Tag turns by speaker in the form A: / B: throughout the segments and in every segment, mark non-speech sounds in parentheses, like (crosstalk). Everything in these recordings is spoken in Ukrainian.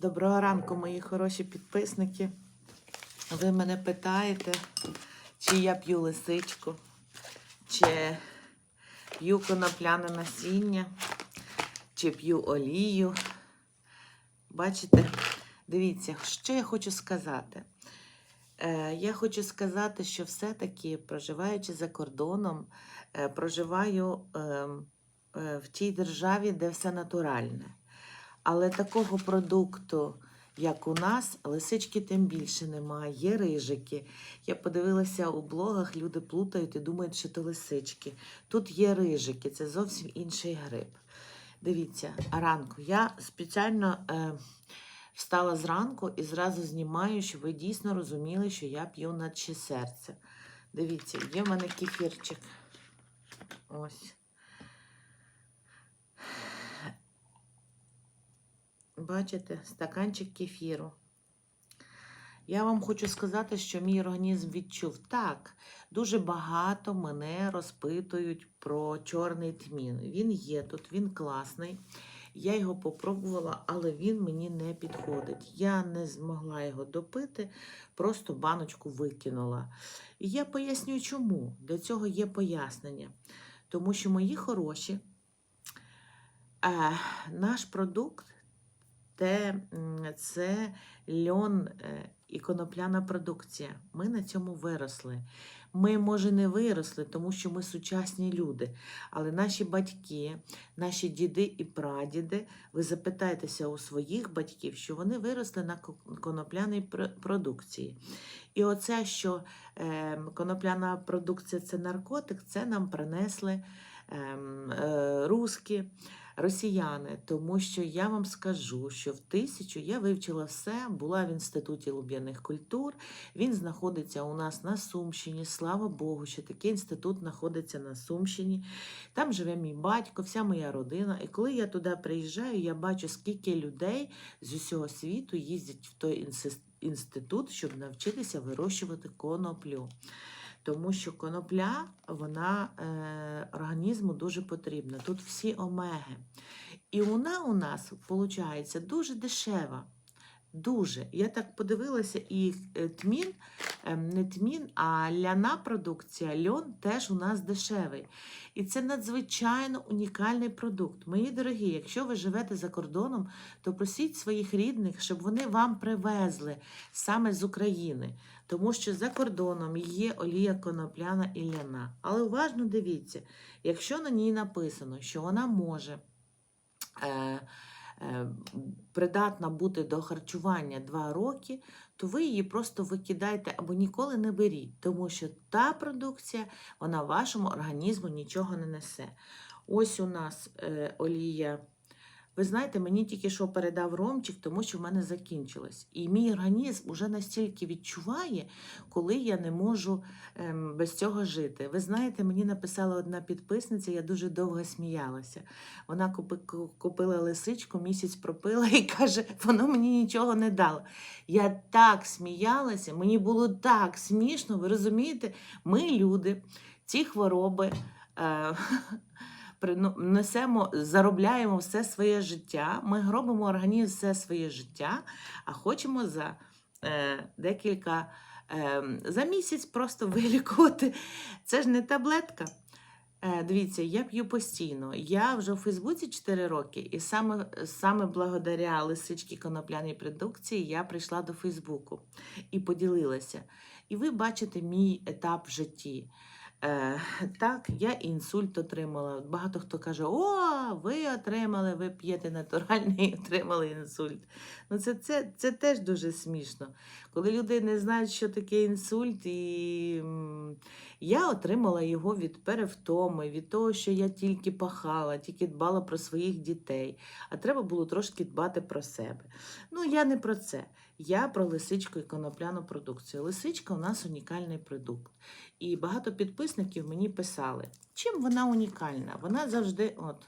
A: Доброго ранку, мої хороші підписники. Ви мене питаєте, чи я п'ю лисичку, чи п'ю конопляне насіння, чи п'ю олію. Бачите, дивіться, що я хочу сказати. Е, я хочу сказати, що все-таки, проживаючи за кордоном, е, проживаю е, е, в тій державі, де все натуральне. Але такого продукту, як у нас, лисички тим більше немає. Є рижики. Я подивилася у блогах, люди плутають і думають, що то лисички. Тут є рижики, це зовсім інший гриб. Дивіться, ранку. Я спеціально е, встала зранку і зразу знімаю, щоб ви дійсно розуміли, що я п'ю наче серце. Дивіться, є в мене кефірчик. Ось. Бачите, стаканчик кефіру. Я вам хочу сказати, що мій організм відчув так. Дуже багато мене розпитують про чорний тмін. Він є тут, він класний. Я його попробувала, але він мені не підходить. Я не змогла його допити, просто баночку викинула. І я поясню, чому. Для цього є пояснення. Тому що мої хороші, е, наш продукт те, це льон е, і конопляна продукція. Ми на цьому виросли. Ми, може, не виросли, тому що ми сучасні люди. Але наші батьки, наші діди і прадіди, ви запитайтеся у своїх батьків, що вони виросли на конопляній продукції. І оце, що е, конопляна продукція це наркотик, це нам принесли ем, е, руски, росіяни. Тому що я вам скажу, що в тисячу я вивчила все, була в інституті луб'яних культур. Він знаходиться у нас на Сумщині. Слава Богу, що такий інститут знаходиться на Сумщині. Там живе мій батько, вся моя родина. І коли я туди приїжджаю, я бачу, скільки людей з усього світу їздять в той інститут, щоб навчитися вирощувати коноплю. Тому що конопля, вона е, організму дуже потрібна. Тут всі омеги. І вона у нас, виходить, дуже дешева. Дуже. Я так подивилася, і е, тмін, не тмін, а ляна продукція, льон теж у нас дешевий. І це надзвичайно унікальний продукт. Мої дорогі, якщо ви живете за кордоном, то просіть своїх рідних, щоб вони вам привезли саме з України. Тому що за кордоном є олія конопляна і ляна. Але уважно дивіться, якщо на ній написано, що вона може. Е, придатна бути до харчування 2 роки, то ви її просто викидаєте або ніколи не беріть, тому що та продукція вона вашому організму нічого не несе. Ось у нас е, олія. Ви знаєте, мені тільки що передав ромчик, тому що в мене закінчилось. І мій організм уже настільки відчуває, коли я не можу ем, без цього жити. Ви знаєте, мені написала одна підписниця, я дуже довго сміялася. Вона купи, купила лисичку, місяць пропила і каже, воно мені нічого не дало. Я так сміялася, мені було так смішно. Ви розумієте, ми люди, ці хвороби. Е, (laughs) несемо, заробляємо все своє життя, ми гробимо організм все своє життя, а хочемо за е, декілька е, за місяць просто (laughs) вилікувати. Це ж не таблетка. Е, Дивіться, я п'ю постійно. Я вже у Фейсбуці 4 роки, і саме, саме благодаря лисички конопляній продукції я прийшла до Фейсбуку і поділилася. І ви бачите мій етап в житті. Е, так, я інсульт отримала. Багато хто каже: О, ви отримали, ви п'єте натуральний і отримали інсульт. Ну, це, це, це теж дуже смішно. Коли люди не знають, що таке інсульт, і я отримала його від перевтоми, від того, що я тільки пахала, тільки дбала про своїх дітей, а треба було трошки дбати про себе. Ну, я не про це. Я про лисичку і конопляну продукцію. Лисичка у нас унікальний продукт. І багато підписників мені писали, чим вона унікальна. Вона завжди, от.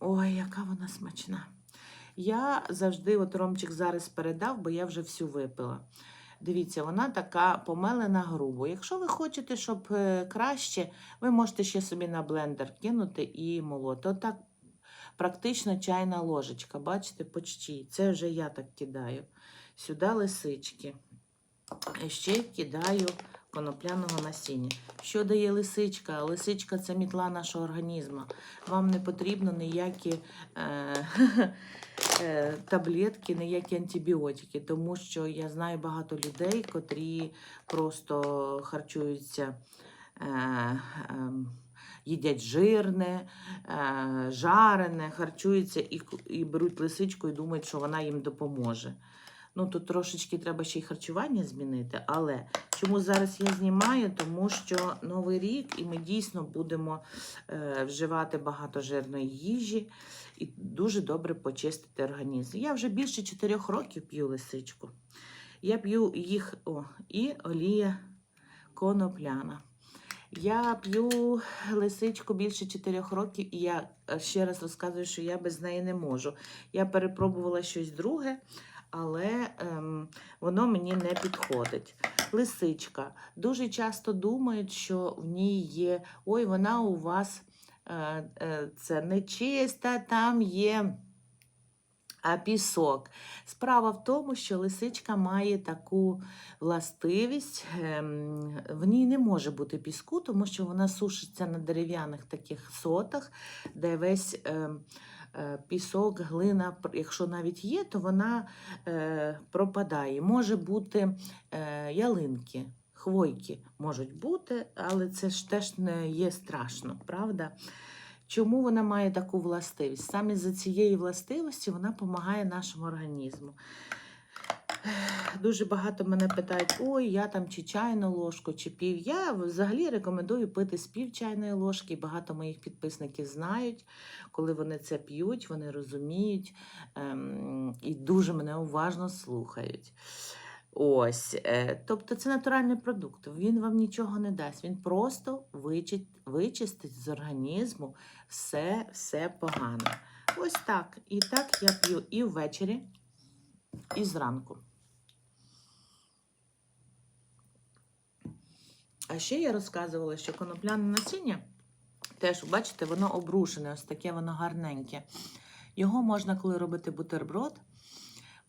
A: Ой, яка вона смачна. Я завжди, от Ромчик зараз передав, бо я вже всю випила. Дивіться, вона така помелена грубо. Якщо ви хочете, щоб е, краще, ви можете ще собі на блендер кинути і молоти. Отак практично чайна ложечка. Бачите, почти. Це вже я так кидаю. Сюди лисички. І Ще кидаю конопляного насіння. Що дає лисичка? Лисичка це мітла нашого організму. Вам не потрібно ніякі е, (laughs) е, таблетки, ніякі антибіотики, тому що я знаю багато людей, котрі просто харчуються. Е, ем, їдять жирне, е, жарене, харчуються і, і беруть лисичку і думають, що вона їм допоможе. Ну, тут трошечки треба ще й харчування змінити, але чому зараз я знімаю? Тому що Новий рік і ми дійсно будемо е, вживати багато жирної їжі і дуже добре почистити організм. Я вже більше 4 років п'ю лисичку. Я п'ю їх о, і олія конопляна. Я п'ю лисичку більше 4 років, і я е, ще раз розказую, що я без неї не можу. Я перепробувала щось друге, але ем, воно мені не підходить. Лисичка. Дуже часто думають, що в ній є. Ой, вона у вас е, е, це нечиста, там є. А пісок. Справа в тому, що лисичка має таку властивість, ем, в ній не може бути піску, тому що вона сушиться на дерев'яних таких сотах, де весь ем, е, пісок, глина, якщо навіть є, то вона е, пропадає. Може бути е, ялинки, хвойки можуть бути, але це ж теж не є страшно, правда? Чому вона має таку властивість? Саме за цієї властивості вона допомагає нашому організму. Дуже багато мене питають: ой, я там чи чайну ложку, чи пів. Я взагалі рекомендую пити з пів чайної ложки. Багато моїх підписників знають, коли вони це п'ють, вони розуміють ем, і дуже мене уважно слухають. Ось, е, тобто це натуральний продукт. Він вам нічого не дасть. Він просто вичить, вичистить з організму все, все погане. Ось так. І так я п'ю і ввечері, і зранку. А ще я розказувала, що конопляне насіння, теж, бачите, воно обрушене, ось таке воно гарненьке. Його можна, коли робити бутерброд,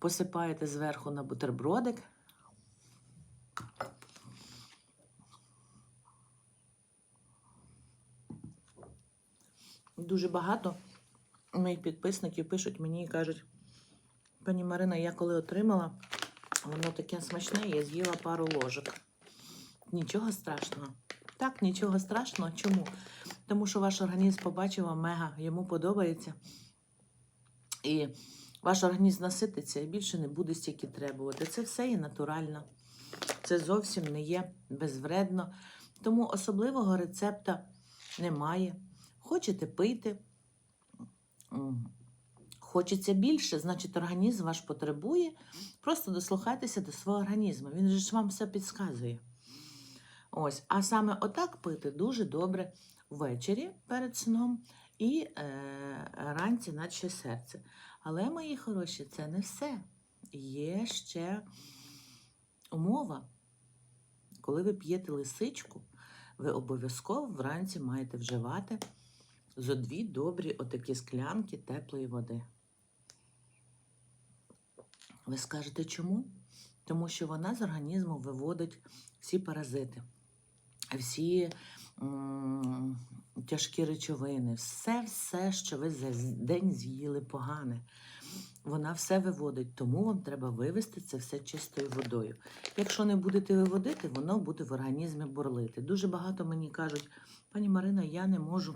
A: посипаєте зверху на бутербродик. Дуже багато моїх підписників пишуть мені і кажуть: пані Марина, я коли отримала, воно таке смачне, я з'їла пару ложок. Нічого страшного. Так, нічого страшного. Чому? Тому що ваш організм побачив омега, йому подобається. І ваш організм насититься і більше не буде стільки требувати. Це все є натурально. Це зовсім не є безвредно. Тому особливого рецепта немає. Хочете пийте. М, Хочеться більше, значить, організм ваш потребує. Просто дослухайтеся до свого організму. Він же ж вам все підказує. Ось, а саме отак пити дуже добре ввечері перед сном і е, ранці, наче серце. Але, мої хороші, це не все. Є ще умова. Коли ви п'єте лисичку, ви обов'язково вранці маєте вживати зо дві добрі отакі склянки теплої води. Ви скажете чому? Тому що вона з організму виводить всі паразити, всі тяжкі речовини, все, все, що ви за день з'їли погане. Вона все виводить, тому вам треба вивести це все чистою водою. Якщо не будете виводити, воно буде в організмі бурлити. Дуже багато мені кажуть, пані Марина, я не можу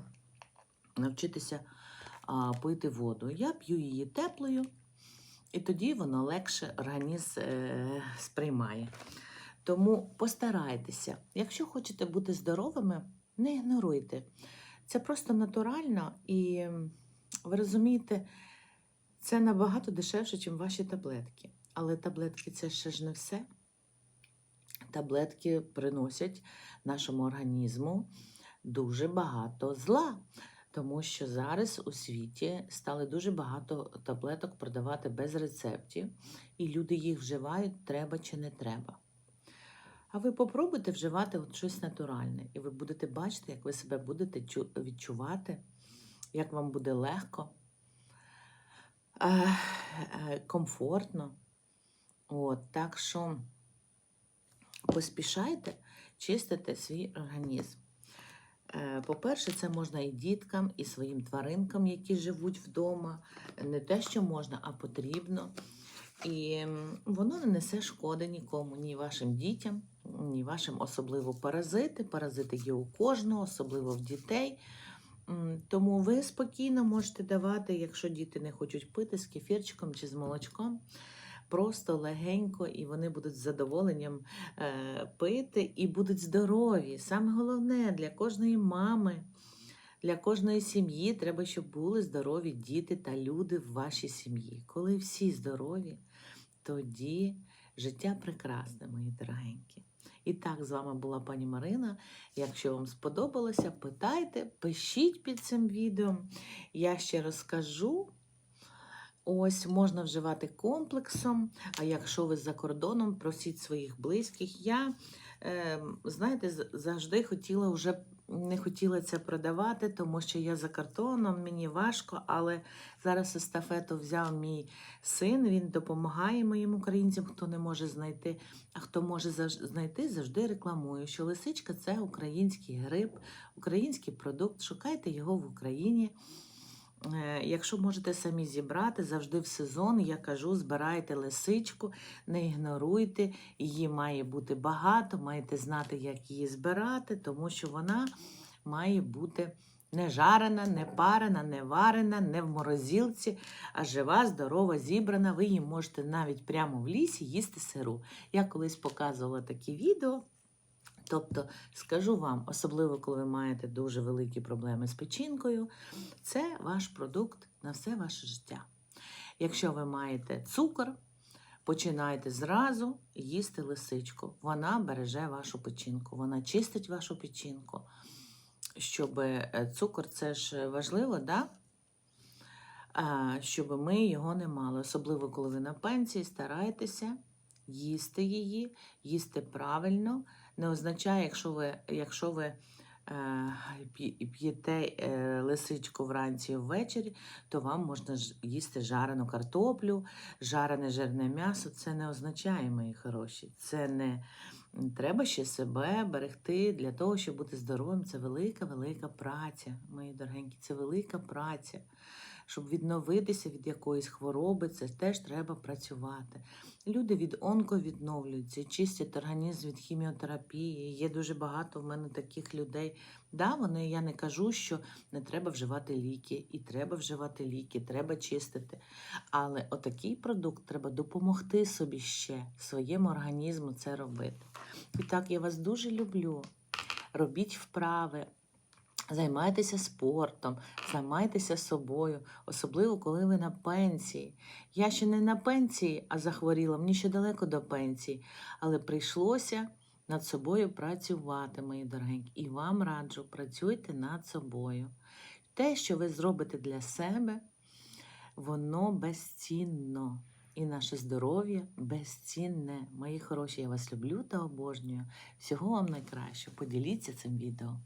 A: навчитися а, пити воду. Я п'ю її теплою, і тоді воно легше організм е, сприймає. Тому постарайтеся, якщо хочете бути здоровими, не ігноруйте. Це просто натурально, і ви розумієте, це набагато дешевше, ніж ваші таблетки. Але таблетки це ще ж не все. Таблетки приносять нашому організму дуже багато зла. Тому що зараз у світі стали дуже багато таблеток продавати без рецептів, і люди їх вживають, треба чи не треба. А ви попробуйте вживати от щось натуральне, і ви будете бачити, як ви себе будете відчувати, як вам буде легко. е, комфортно. От, так що поспішайте чистити свій організм. Е, По-перше, це можна і діткам, і своїм тваринкам, які живуть вдома. Не те, що можна, а потрібно. І воно не несе шкоди нікому, ні вашим дітям, ні вашим особливо паразити. Паразити є у кожного, особливо в дітей. Тому ви спокійно можете давати, якщо діти не хочуть пити з кефірчиком чи з молочком, просто легенько, і вони будуть з задоволенням е, пити і будуть здорові. Саме головне для кожної мами, для кожної сім'ї треба, щоб були здорові діти та люди в вашій сім'ї. Коли всі здорові, тоді життя прекрасне, мої дорогенькі. І так, з вами була пані Марина. Якщо вам сподобалося, питайте, пишіть під цим відео. Я ще розкажу. Ось можна вживати комплексом. А якщо ви за кордоном, просіть своїх близьких. Я, знаєте, з- завжди хотіла вже не хотіла це продавати, тому що я за кордоном, мені важко, але зараз естафету взяв мій син. Він допомагає моїм українцям, хто не може знайти. А хто може знайти, завжди рекламую, що лисичка це український гриб, український продукт. Шукайте його в Україні. Е, Якщо можете самі зібрати, завжди в сезон я кажу, збирайте лисичку, не ігноруйте, її має бути багато, маєте знати, як її збирати, тому що вона має бути не жарена, не парена, не варена, не в морозилці, а жива, здорова, зібрана. Ви її можете навіть прямо в лісі їсти сиру. Я колись показувала такі відео. Тобто, скажу вам, особливо коли ви маєте дуже великі проблеми з печінкою, це ваш продукт на все ваше життя. Якщо ви маєте цукор, починайте зразу їсти лисичку. Вона береже вашу печінку, вона чистить вашу печінку. Щоб е, цукор це ж важливо, да? щоб ми його не мали. Особливо, коли ви на пенсії, старайтеся їсти її, їсти правильно. Не означає, якщо ви, якщо ви е, п'єте е, лисичку вранці ввечері, то вам можна їсти жарену картоплю, жарене жирне м'ясо. Це не означає, мої хороші. Це не треба ще себе берегти для того, щоб бути здоровим. Це велика, велика праця, мої дорогенькі. Це велика праця. Щоб відновитися від якоїсь хвороби, це теж треба працювати. Люди від онко відновлюються, чистять організм від хіміотерапії. Є дуже багато в мене таких людей. Да, вони я не кажу, що не треба вживати ліки, і треба вживати ліки, треба чистити. Але отакий продукт треба допомогти собі ще, своєму організму це робити. І так, я вас дуже люблю. Робіть вправи. Займайтеся спортом, займайтеся собою, особливо коли ви на пенсії. Я ще не на пенсії, а захворіла, мені ще далеко до пенсії, але прийшлося над собою працювати, мої дорогенькі. І вам раджу, працюйте над собою. Те, що ви зробите для себе, воно безцінно. І наше здоров'я безцінне. Мої хороші, я вас люблю та обожнюю. Всього вам найкращого. Поділіться цим відео.